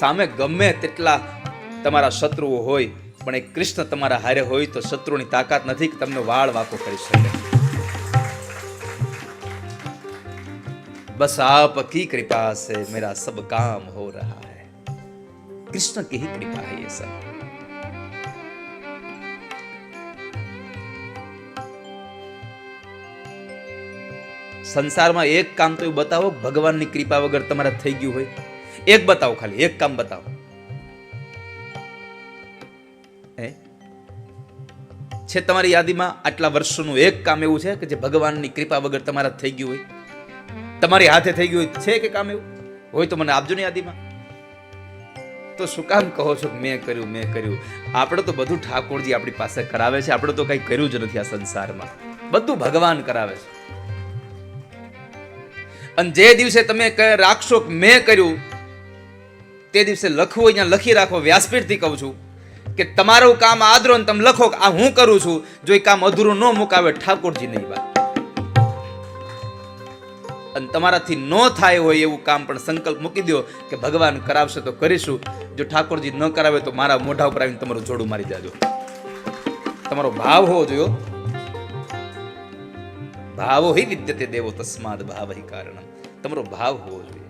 સામે ગમે તેટલા તમારા શત્રુઓ હોય, પણ એ કૃષ્ણ તમારા હારે હોય તો શત્રુની તાકાત નથી કે તમને વાળ વાકો કરી શકે. બસ આપ કી કૃપા સે મેરા સબ કામ હો રહા હૈ. કૃષ્ણ કી કૃપા હૈ સબ. સંસારમાં એક કામ તો એવું બતાવો, ભગવાનની કૃપા વગર તમારા થઈ ગયું હોય. એક બતાવો ખાલી, એક કામ બતાવો. છે તમારી યાદીમાં આટલા વર્ષોનું એક કામ એવું છે કે જે ભગવાનની કૃપા વગર તમારા થઈ ગયું હોય? તમારી હાથે થઈ ગયું હોય, છે કે કામ એવું? હોય તો મને આપજો ને યાદીમાં. તો શું કામ કહો છો મેં કર્યું મેં કર્યું? આપણે તો બધું ઠાકોરજી આપણી પાસે કરાવે છે, આપણે તો કંઈ કર્યું જ નથી આ સંસારમાં. બધું ભગવાન કરાવે છે. અને જે દિવસે તમે રાખશો મેં કર્યું તે દિવસે લખવું હોય ત્યાં લખી રાખો, વ્યાસપીઠથી કહું છું કે તમારું કામ આદરો ને તમે લખો આ હું કરું છું. જો એ કામ અધૂરું ન મુકાવે ઠાકોરજી નહીં વાત. અને તમારાથી ન થાય હોય એવું કામ પણ સંકલ્પ મૂકી દો કે ભગવાન કરાવશે તો કરીશું. જો ઠાકોરજી ન કરાવે તો મારા મોઢા ઉપર આવીને તમારું જોડું મારી જાજો તમારો ભાવ હોવો જોયો. ભાવો હિ વિદ્યતે દેવો તસ્માદ ભાવ હિ કારણ તમારો ભાવ હોવો જોઈએ.